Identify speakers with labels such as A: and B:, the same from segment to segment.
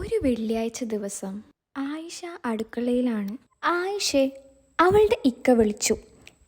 A: ഒരു വെള്ളിയാഴ്ച ദിവസം ആയിഷ അടുക്കളയിലാണ്. ആയിഷെ അവളുടെ ഇക്ക വിളിച്ചു.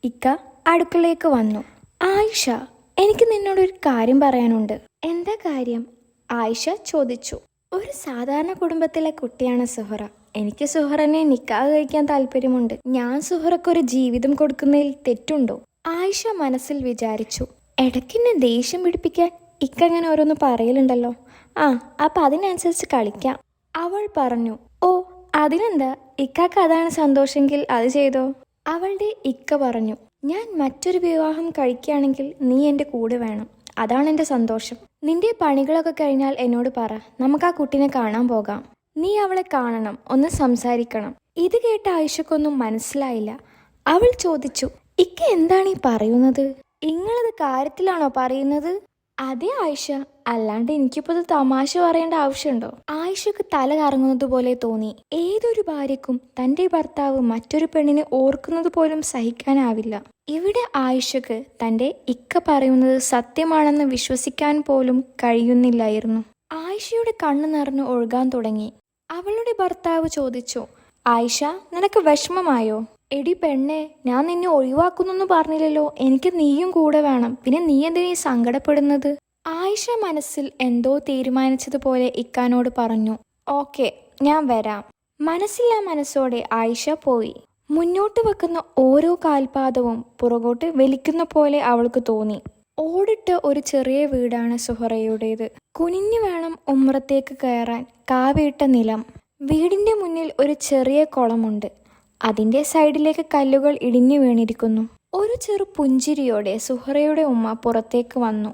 A: ഇക്ക അടുക്കളയിലേക്ക് വന്നു. ആയിഷ എനിക്ക് നിന്നോടൊരു കാര്യം പറയാനുണ്ട്. എന്താ കാര്യം? ആയിഷ ചോദിച്ചു. ഒരു സാധാരണ കുടുംബത്തിലെ കുട്ടിയാണ് സുഹറ. എനിക്ക് സുഹറനെ നിക്കാഹ് കഴിക്കാൻ താല്പര്യമുണ്ട്. ഞാൻ സുഹറക്കൊരു ജീവിതം കൊടുക്കുന്നതിൽ തെറ്റുണ്ടോ? ആയിഷ മനസ്സിൽ വിചാരിച്ചു. ഇടയ്ക്കെന്നെ ദേഷ്യം പിടിപ്പിക്കാൻ ഇക്ക അങ്ങനെ ഓരോന്ന് പറയലുണ്ടല്ലോ. ആ അപ്പൊ അതിനനുസരിച്ച് കളിക്കാം. അവൾ പറഞ്ഞു ഓ അതിനെന്താ? ഇക്കാക്ക് അതാണ് സന്തോഷമെങ്കിൽ അത് ചെയ്തോ? അവളുടെ ഇക്ക പറഞ്ഞു ഞാൻ മറ്റൊരു വിവാഹം കഴിക്കുകയാണെങ്കിൽ നീ എന്റെ കൂടെ വേണം. അതാണ് എന്റെ സന്തോഷം. നിന്റെ പണികളൊക്കെ കഴിഞ്ഞാൽ എന്നോട് പറ. നമുക്ക് ആ കുട്ടീനെ കാണാൻ പോകാം. നീ അവളെ കാണണം. ഒന്ന് സംസാരിക്കണം. ഇത് കേട്ട ആയിഷക്കൊന്നും മനസ്സിലായില്ല. അവൾ ചോദിച്ചു ഇക്ക എന്താണ് ഈ പറയുന്നത്? ഇങ്ങളത് കാര്യത്തിലാണോ പറയുന്നത്? അതെ ആയിഷ. അല്ലാണ്ട് എനിക്കിപ്പോ ഇത് തമാശ പറയേണ്ട ആവശ്യമുണ്ടോ? ആയിഷക്ക് തല കറങ്ങുന്നത് പോലെ തോന്നി. ഏതൊരു ഭാര്യക്കും തന്റെ ഭർത്താവ് മറ്റൊരു പെണ്ണിനെ ഓർക്കുന്നത് പോലും സഹിക്കാനാവില്ല. ഇവിടെ ആയിഷക്ക് തന്റെ ഇക്ക പറയുന്നത് സത്യമാണെന്ന് വിശ്വസിക്കാൻ പോലും കഴിയുന്നില്ലായിരുന്നു. ആയിഷയുടെ കണ്ണു നിറഞ്ഞു ഒഴുകാൻ തുടങ്ങി. അവളുടെ ഭർത്താവ് ചോദിച്ചു ആയിഷ നിനക്ക് വിഷമമായോ? എടി പെണ്ണെ ഞാൻ നിന്നെ ഒഴിവാക്കുന്നു പറഞ്ഞില്ലല്ലോ. എനിക്ക് നീയും കൂടെ വേണം. പിന്നെ നീ എന്തിനീ സങ്കടപ്പെടുന്നത്? ആയിഷ മനസ്സിൽ എന്തോ തീരുമാനിച്ചതുപോലെ ഇക്കാനോട് പറഞ്ഞു. ഓക്കെ ഞാൻ വരാം. മനസ്സില്ലാ മനസ്സോടെ ആയിഷ പോയി. മുന്നോട്ട് വെക്കുന്ന ഓരോ കാൽപാദവും പുറകോട്ട് വലിക്കുന്ന പോലെ അവൾക്ക് തോന്നി. ഓടിട്ട് ഒരു ചെറിയ വീടാണ് സുഹറയുടേത്. കുനിഞ്ഞു വേണം ഉമ്രത്തേക്ക് കയറാൻ കാവിയിട്ട നിലം. വീടിന്റെ മുന്നിൽ ഒരു ചെറിയ കുളമുണ്ട്. അതിന്റെ സൈഡിലേക്ക് കല്ലുകൾ ഇടിഞ്ഞു വീണിരിക്കുന്നു. ഒരു ചെറു പുഞ്ചിരിയോടെ സുഹറയുടെ ഉമ്മ പുറത്തേക്ക് വന്നു.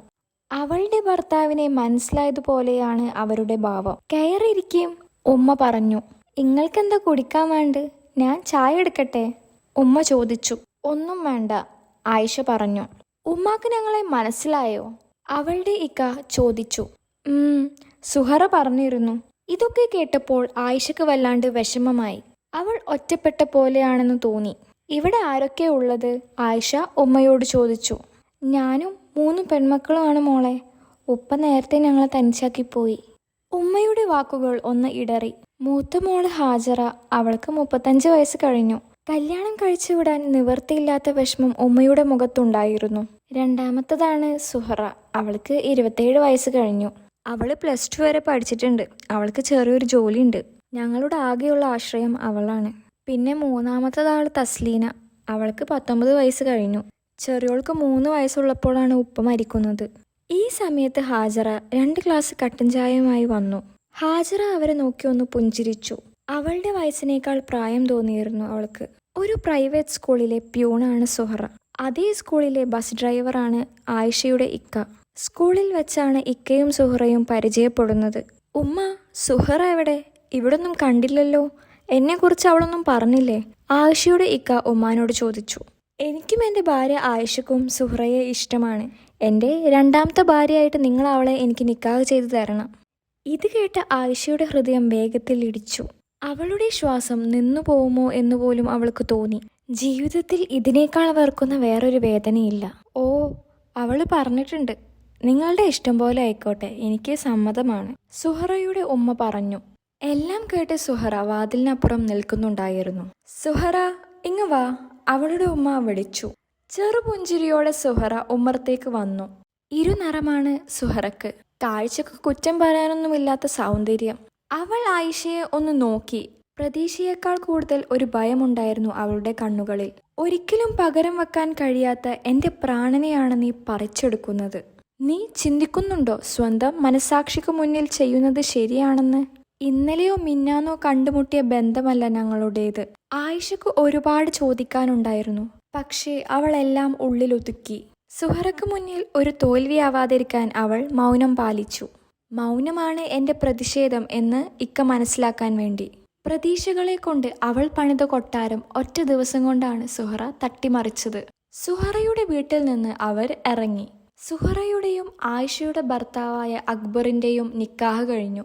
A: അവളുടെ ഭർത്താവിനെ മനസ്സിലായതുപോലെയാണ് അവരുടെ ഭാവം. കയറിയിരിക്കും ഉമ്മ പറഞ്ഞു. നിങ്ങൾക്കെന്താ കുടിക്കാൻ വേണ്ട? ഞാൻ ചായ എടുക്കട്ടെ? ഉമ്മ ചോദിച്ചു. ഒന്നും വേണ്ട ആയിഷ പറഞ്ഞു. ഉമ്മാക്ക് ഞങ്ങളെ മനസ്സിലായോ? അവളുടെ ഇക്ക ചോദിച്ചു. സുഹറ പറഞ്ഞിരുന്നു. ഇതൊക്കെ കേട്ടപ്പോൾ ആയിഷക്ക് വല്ലാണ്ട് വിഷമമായി. അവൾ ഒറ്റപ്പെട്ട പോലെയാണെന്ന് തോന്നി. ഇവിടെ ആരൊക്കെ ഉള്ളത്? ആയിഷ ഉമ്മയോട് ചോദിച്ചു. ഞാനും മൂന്ന് പെൺമക്കളുമാണ് മോളെ. ഉപ്പ നേരത്തെ ഞങ്ങളെ തനിച്ചാക്കിപ്പോയി. ഉമ്മയുടെ വാക്കുകൾ ഒന്ന് ഇടറി. മൂത്ത മോൾ ഹാജറ. അവൾക്ക് മുപ്പത്തഞ്ച് വയസ്സ് കഴിഞ്ഞു. കല്യാണം കഴിച്ചു വിടാൻ നിവൃത്തിയില്ലാത്ത വിഷമം ഉമ്മയുടെ മുഖത്തുണ്ടായിരുന്നു. രണ്ടാമത്തതാണ് സുഹറ. അവൾക്ക് ഇരുപത്തേഴ് വയസ്സ് കഴിഞ്ഞു. അവൾ പ്ലസ് ടു വരെ പഠിച്ചിട്ടുണ്ട്. അവൾക്ക് ചെറിയൊരു ജോലിയുണ്ട്. ഞങ്ങളുടെ ആകെയുള്ള ആശ്രയം അവളാണ്. പിന്നെ മൂന്നാമത്തതാൾ തസ്ലീന. അവൾക്ക് പത്തൊമ്പത് വയസ്സ് കഴിഞ്ഞു. ചെറിയോൾക്ക് മൂന്ന് വയസ്സുള്ളപ്പോഴാണ് ഉപ്പ മരിക്കുന്നത്. ഈ സമയത്ത് ഹാജറ രണ്ട് ഗ്ലാസ് കട്ടൻ ചായയുമായി വന്നു. ഹാജറ അവരെ നോക്കി ഒന്ന് പുഞ്ചിരിച്ചു. അവളുടെ വയസ്സിനേക്കാൾ പ്രായം തോന്നിയിരുന്നു അവൾക്ക്. ഒരു പ്രൈവറ്റ് സ്കൂളിലെ പ്യൂണാണ് സുഹറ. അതേ സ്കൂളിലെ ബസ് ഡ്രൈവറാണ് ആയിഷയുടെ ഇക്ക. സ്കൂളിൽ വെച്ചാണ് ഇക്കയും സുഹറയും പരിചയപ്പെടുന്നത്. ഉമ്മ സുഹറ എവിടെ? ഇവിടൊന്നും കണ്ടില്ലല്ലോ. എന്നെക്കുറിച്ച് അവളൊന്നും പറഞ്ഞില്ലേ? ആയിഷയുടെ ഇക്ക ഉമ്മാനോട് ചോദിച്ചു. എനിക്കും എന്റെ ഭാര്യ ആയിഷക്കും സുഹറയെ ഇഷ്ടമാണ്. എന്റെ രണ്ടാമത്തെ ഭാര്യയായിട്ട് നിങ്ങൾ അവളെ എനിക്ക് നിക്കാഹ് ചെയ്തു തരണം. ഇത് കേട്ട ആയിഷയുടെ ഹൃദയം വേഗത്തിൽ ഇടിച്ചു. അവളുടെ ശ്വാസം നിന്നു പോകുമോ എന്ന് പോലും അവൾക്ക് തോന്നി. ജീവിതത്തിൽ ഇതിനേക്കാൾ വർക്കുന്ന വേറൊരു വേദനയില്ല. ഓ അവൾ പറഞ്ഞിട്ടുണ്ട്. നിങ്ങളുടെ ഇഷ്ടം പോലെ ആയിക്കോട്ടെ എനിക്ക് സമ്മതമാണ്. സുഹറയുടെ ഉമ്മ പറഞ്ഞു. എല്ലാം കേട്ട് സുഹറ വാതിലിനപ്പുറം നിൽക്കുന്നുണ്ടായിരുന്നു. സുഹറ ഇങ്ങ് വാ. അവളുടെ ഉമ്മ വിളിച്ചു. ചെറുപുഞ്ചിരിയോടെ സുഹറ ഉമ്മറത്തേക്ക് വന്നു. ഇരുനിറമാണ് സുഹറക്ക്. കാഴ്ചക്ക് കുറ്റം പറയാനൊന്നുമില്ലാത്ത സൗന്ദര്യം. അവൾ ആയിഷയെ ഒന്ന് നോക്കി. പ്രതീക്ഷയേക്കാൾ കൂടുതൽ ഒരു ഭയമുണ്ടായിരുന്നു അവളുടെ കണ്ണുകളിൽ. ഒരിക്കലും പകരം വെക്കാൻ കഴിയാത്ത എന്റെ പ്രാണനെയാണ് നീ പറിച്ചെടുക്കുന്നത്. നീ ചിന്തിക്കുന്നുണ്ടോ സ്വന്തം മനസാക്ഷിക്ക് മുന്നിൽ ചെയ്യുന്നത് ശരിയാണെന്ന്? ഇന്നലെയോ മിന്നാന്നോ കണ്ടുമുട്ടിയ ബന്ധമല്ല ഞങ്ങളുടേത്. ആയിഷക്ക് ഒരുപാട് ചോദിക്കാനുണ്ടായിരുന്നു. പക്ഷേ അവളെല്ലാം ഉള്ളിലൊതുക്കി. സുഹറക്ക് മുന്നിൽ ഒരു തോൽവിയാവാതിരിക്കാൻ അവൾ മൗനം പാലിച്ചു. മൗനമാണ് എന്റെ പ്രതിഷേധം എന്ന് ഇക്ക മനസ്സിലാക്കാൻ വേണ്ടി. പ്രതീക്ഷകളെ കൊണ്ട് അവൾ പണിത കൊട്ടാരം ഒറ്റ ദിവസം കൊണ്ടാണ് സുഹറ തട്ടിമറിച്ചത്. സുഹറയുടെ വീട്ടിൽ നിന്ന് അവർ ഇറങ്ങി. സുഹറയുടെയും ആയിഷയുടെ ഭർത്താവായ അക്ബറിന്റെയും നിക്കാഹ് കഴിഞ്ഞു.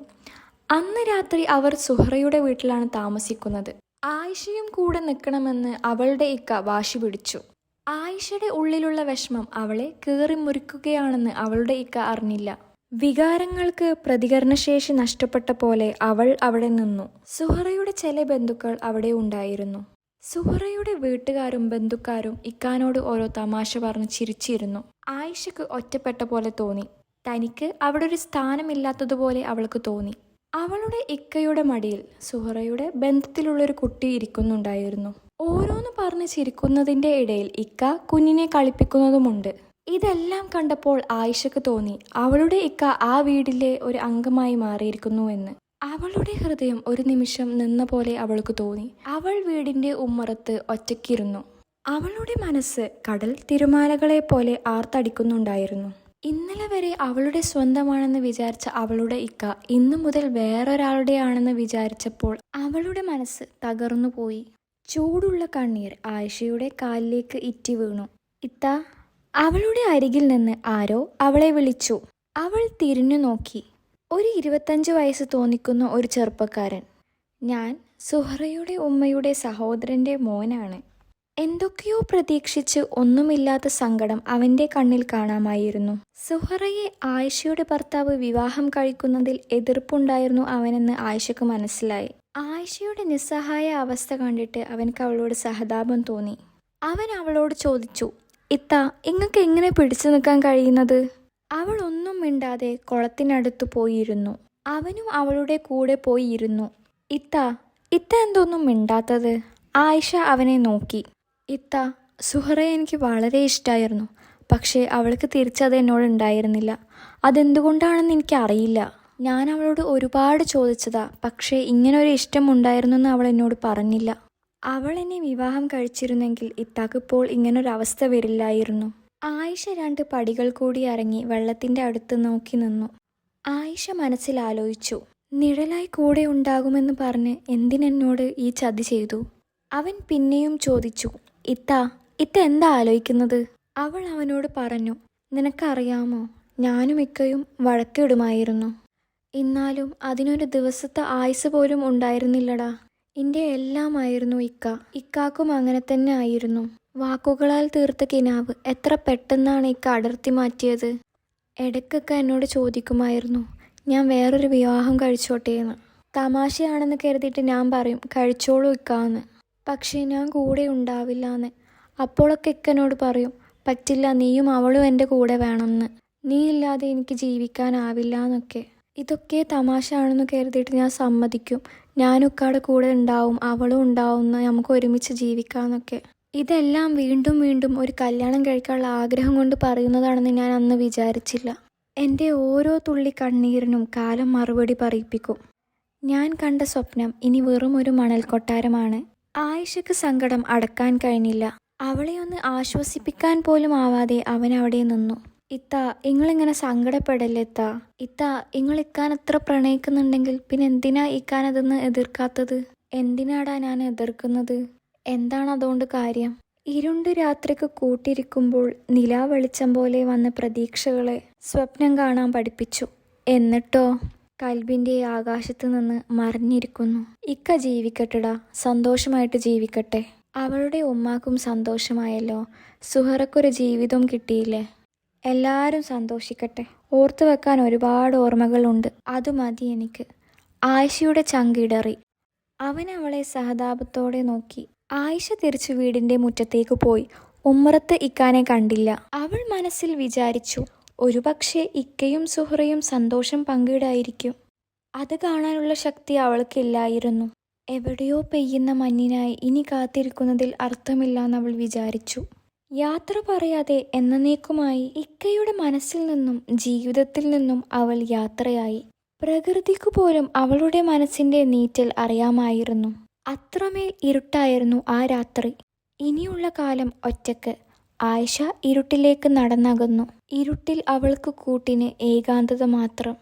A: അന്ന് രാത്രി അവർ സുഹറയുടെ വീട്ടിലാണ് താമസിക്കുന്നത്. ആയിഷയും കൂടെ നിൽക്കണമെന്ന് അവളുടെ ഇക്ക വാശി പിടിച്ചു. ആയിഷയുടെ ഉള്ളിലുള്ള വിഷമം അവളെ കീറി മുറിക്കുകയാണെന്ന് അവളുടെ ഇക്ക അറിഞ്ഞില്ല. വികാരങ്ങൾക്ക് പ്രതികരണശേഷി നഷ്ടപ്പെട്ട പോലെ അവൾ അവിടെ നിന്നു. സുഹറയുടെ ചില ബന്ധുക്കൾ അവിടെ ഉണ്ടായിരുന്നു. സുഹറയുടെ വീട്ടുകാരും ബന്ധുക്കാരും ഇക്കാനോട് ഓരോ തമാശ പറഞ്ഞ് ചിരിച്ചിരുന്നു. ആയിഷക്ക് ഒറ്റപ്പെട്ട പോലെ തോന്നി. തനിക്ക് അവിടെ ഒരു സ്ഥാനമില്ലാത്തതുപോലെ അവൾക്ക് തോന്നി. അവളുടെ ഇക്കയുടെ മടിയിൽ സുഹറയുടെ ബന്ധത്തിലുള്ളൊരു കുട്ടി ഇരിക്കുന്നുണ്ടായിരുന്നു. ഓരോന്ന് പറഞ്ഞ് ചിരിക്കുന്നതിന്റെ ഇടയിൽ ഇക്ക കുഞ്ഞിനെ കളിപ്പിക്കുന്നതുമുണ്ട്. ഇതെല്ലാം കണ്ടപ്പോൾ ആയിഷക്ക് തോന്നി അവളുടെ ഇക്ക ആ വീടിലെ ഒരു അംഗമായി മാറിയിരിക്കുന്നു എന്ന് അവളുടെ ഹൃദയം ഒരു നിമിഷം നിന്ന പോലെ അവൾക്ക് തോന്നി. അവൾ വീടിന്റെ ഉമ്മറത്ത് ഒറ്റയ്ക്കിരുന്നു. അവളുടെ മനസ്സ് കടൽ തിരുമാലകളെ പോലെ ആർത്തടിക്കുന്നുണ്ടായിരുന്നു. ഇന്നലെ വരെ അവളുടെ സ്വന്തമാണെന്ന് വിചാരിച്ച അവളുടെ ഇക്ക ഇന്നു മുതൽ വേറൊരാളുടെയാണെന്ന് വിചാരിച്ചപ്പോൾ അവളുടെ മനസ്സ് തകർന്നുപോയി ചൂടുള്ള കണ്ണീർ ആയിഷയുടെ കാലിലേക്ക് ഇറ്റി വീണു. ഇത്ത അവളുടെ അരികിൽ നിന്ന് ആരോ അവളെ വിളിച്ചു. അവൾ തിരിഞ്ഞു നോക്കി. ഒരു ഇരുപത്തഞ്ച് വയസ്സ് തോന്നിക്കുന്ന ഒരു ചെറുപ്പക്കാരൻ. ഞാൻ സുഹറയുടെ ഉമ്മയുടെ സഹോദരന്റെ മോനാണ്. എന്തൊക്കെയോ പ്രതീക്ഷിച്ച് ഒന്നുമില്ലാത്ത സങ്കടം അവന്റെ കണ്ണിൽ കാണാമായിരുന്നു. സുഹറയെ ആയിഷയുടെ ഭർത്താവ് വിവാഹം കഴിക്കുന്നതിൽ എതിർപ്പുണ്ടായിരുന്നു അവനെന്ന് ആയിഷക്ക് മനസ്സിലായി. ആയിഷയുടെ നിസ്സഹായ അവസ്ഥ കണ്ടിട്ട് അവൻക്ക് അവളോട് സഹതാപം തോന്നി. അവൻ അവളോട് ചോദിച്ചു ഇത്ത ഇങ്ങക്ക് എങ്ങനെ പിടിച്ചു നിൽക്കാൻ കഴിയുന്നത്? അവൾ ഒന്നും മിണ്ടാതെ കുളത്തിനടുത്ത് പോയിരുന്നു. അവനും അവളുടെ കൂടെ പോയിരുന്നു. ഇത്ത ഇത്ത എന്തൊന്നും മിണ്ടാത്തത്? ആയിഷ അവനെ നോക്കി. ഇത്ത സുഹറയെ എനിക്ക് വളരെ ഇഷ്ടമായിരുന്നു പക്ഷേ അവൾക്ക് തിരിച്ചത് എന്നോട് ഉണ്ടായിരുന്നില്ല. അതെന്തുകൊണ്ടാണെന്ന് എനിക്കറിയില്ല ഞാൻ അവളോട് ഒരുപാട് ചോദിച്ചതാ. പക്ഷേ ഇങ്ങനൊരു ഇഷ്ടം ഉണ്ടായിരുന്നെന്ന് അവൾ എന്നോട് പറഞ്ഞില്ല. അവൾ എന്നെ വിവാഹം കഴിച്ചിരുന്നെങ്കിൽ ഇത്താക്കിപ്പോൾ ഇങ്ങനൊരവസ്ഥ വരില്ലായിരുന്നു. ആയിഷ രണ്ട് പടികൾ കൂടി ഇറങ്ങി വെള്ളത്തിന്റെ അടുത്ത് നോക്കി നിന്നു. ആയിഷ മനസ്സിൽ ആലോചിച്ചു. നിഴലായി കൂടെ ഉണ്ടാകുമെന്ന് പറഞ്ഞ് എന്തിനെന്നോട് ഈ ചതി ചെയ്തു? അവൻ പിന്നെയും ചോദിച്ചു. ഇത്ത ഇത്ത എന്താ ആലോചിക്കുന്നത്? അവൾ അവനോട് പറഞ്ഞു നിനക്കറിയാമോ ഞാനും ഇക്കയും വഴക്കിടുമായിരുന്നു. എന്നാലും അതിനൊരു ദിവസത്തെ ആയുസ് പോലും ഉണ്ടായിരുന്നില്ലടാ. എന്റെ എല്ലാമായിരുന്നു ഇക്ക. ഇക്കാക്കും അങ്ങനെ തന്നെ ആയിരുന്നു. വാക്കുകളാൽ തീർത്ത കിനാവ് എത്ര പെട്ടെന്നാണ് ഇക്ക അടർത്തി മാറ്റിയത്. ഇടയ്ക്കൊക്കെ എന്നോട് ചോദിക്കുമായിരുന്നു ഞാൻ വേറൊരു വിവാഹം കഴിച്ചോട്ടേന്ന്. തമാശയാണെന്ന് കരുതിയിട്ട് ഞാൻ പറയും കഴിച്ചോളൂ ഇക്കാന്ന്. പക്ഷേ ഞാൻ കൂടെ ഉണ്ടാവില്ല എന്ന് അപ്പോഴൊക്കെ ഇക്കനോട് പറയും പറ്റില്ല നീയും അവളും എന്റെ കൂടെ വേണമെന്ന്. നീ ഇല്ലാതെ എനിക്ക് ജീവിക്കാനാവില്ല എന്നൊക്കെ ഇതൊക്കെ തമാശ ആണെന്ന് കരുതിയിട്ട് ഞാൻ സമ്മതിക്കും. ഞാനൊക്കെ കൂടെ ഉണ്ടാവും അവളും ഉണ്ടാവും നമുക്ക് ഒരുമിച്ച് ജീവിക്കാമെന്നൊക്കെ ഇതെല്ലാം വീണ്ടും വീണ്ടും ഒരു കല്യാണം കഴിക്കാനുള്ള ആഗ്രഹം കൊണ്ട് പറയുന്നതാണെന്ന് ഞാൻ അന്ന് വിചാരിച്ചില്ല. എന്റെ ഓരോ തുള്ളി കണ്ണീരിനും കാലം മറുപടി പറയിപ്പിക്കും. ഞാൻ കണ്ട സ്വപ്നം ഇനി വെറും ഒരു മണൽ ആയിഷക്ക് സങ്കടം അടക്കാൻ കഴിഞ്ഞില്ല. അവളെ ഒന്ന് ആശ്വസിപ്പിക്കാൻ പോലും ആവാതെ അവൻ അവിടെ നിന്നു. ഇത്ത ഇങ്ങളിങ്ങനെ സങ്കടപ്പെടല്ലേ ഇത്ത? ഇങ്ങൾ ഇക്കാൻ അത്ര പ്രണയിക്കുന്നുണ്ടെങ്കിൽ പിന്നെ എന്തിനാ ഇക്കാൻ അതെന്ന് എതിർക്കാത്തത്? എന്തിനാടാ ഞാൻ എതിർക്കുന്നത്? എന്താണ് അതുകൊണ്ട് കാര്യം? ഇരുണ്ട് രാത്രിക്ക് കൂട്ടിരിക്കുമ്പോൾ നിലാ വെളിച്ചം പോലെ വന്ന പ്രതീക്ഷകളെ സ്വപ്നം കാണാൻ പഠിപ്പിച്ചു. എന്നിട്ടോ? കൽബിന്റെ ആകാശത്ത് നിന്ന് മറിഞ്ഞിരിക്കുന്നു. ഇക്ക ജീവിക്കട്ടെടാ സന്തോഷമായിട്ട് ജീവിക്കട്ടെ. അവളുടെ ഉമ്മാക്കും സന്തോഷമായല്ലോ. സുഹറക്കൊരു ജീവിതം കിട്ടിയില്ലേ? എല്ലാവരും സന്തോഷിക്കട്ടെ. ഓർത്തു വെക്കാൻ ഒരുപാട് ഓർമ്മകളുണ്ട്. അത് മതി എനിക്ക്. ആയിഷയുടെ ചങ്കിടറി. അവൻ അവളെ സഹതാപത്തോടെ നോക്കി. ആയിഷ തിരിച്ചു വീടിന്റെ മുറ്റത്തേക്ക് പോയി. ഉമ്മറത്ത് ഇക്കാനെ കണ്ടില്ല. അവൾ മനസ്സിൽ വിചാരിച്ചു ഒരുപക്ഷെ ഇക്കയും സുഹറയും സന്തോഷം പങ്കിടായിരിക്കും. അത് കാണാനുള്ള ശക്തി അവൾക്കില്ലായിരുന്നു. എവിടെയോ പെയ്യുന്ന മഞ്ഞിനായി ഇനി കാത്തിരിക്കുന്നതിൽ അർത്ഥമില്ലാന്ന് അവൾ വിചാരിച്ചു. യാത്ര പറയാതെ എന്നേക്കുമായി ഇക്കയുടെ മനസ്സിൽ നിന്നും ജീവിതത്തിൽ നിന്നും അവൾ യാത്രയായി. പ്രകൃതിക്കു പോലും അവളുടെ മനസ്സിന്റെ നീറ്റൽ അറിയാമായിരുന്നു. അത്രമേൽ ഇരുട്ടായിരുന്നു ആ രാത്രി. ഇനിയുള്ള കാലം ഒറ്റയ്ക്ക്. ആയിഷ ഇരുട്ടിലേക്ക് നടന്നകന്നു. ഇരുട്ടിൽ അവൾക്ക് കൂട്ടിന് ഏകാന്തത മാത്രം.